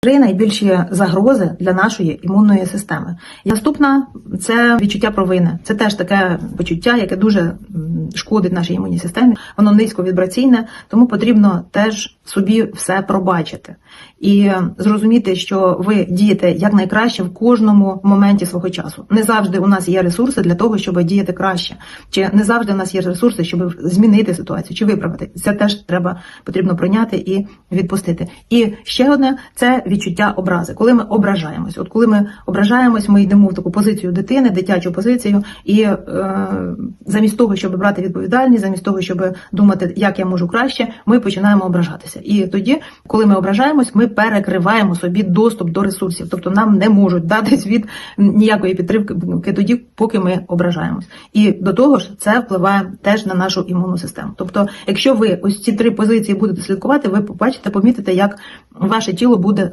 Три найбільші загрози для нашої імунної системи. І Наступна це відчуття провини. Це теж таке почуття, яке дуже шкодить нашій імунній системі. Воно низьковібраційне, тому потрібно теж собі все пробачити і зрозуміти, що ви дієте якнайкраще в кожному моменті свого часу. Не завжди у нас є ресурси для того, щоб діяти краще, чи не завжди у нас є ресурси, щоб змінити ситуацію чи виправити. Це теж треба потрібно прийняти і відпустити. І ще одне це відчуття образи. Коли ми ображаємось, от коли ми ображаємось, ми йдемо в таку позицію дитини, дитячу позицію, і е, замість того, щоб брати відповідальність, замість того, щоб думати, як я можу краще, ми починаємо ображатися. І тоді, коли ми ображаємось, ми перекриваємо собі доступ до ресурсів, тобто нам не можуть дати світ ніякої підтримки тоді, поки ми ображаємось. І до того ж, це впливає теж на нашу імунну систему. Тобто, якщо ви ось ці три позиції будете слідкувати, ви побачите, помітите, як ваше тіло буде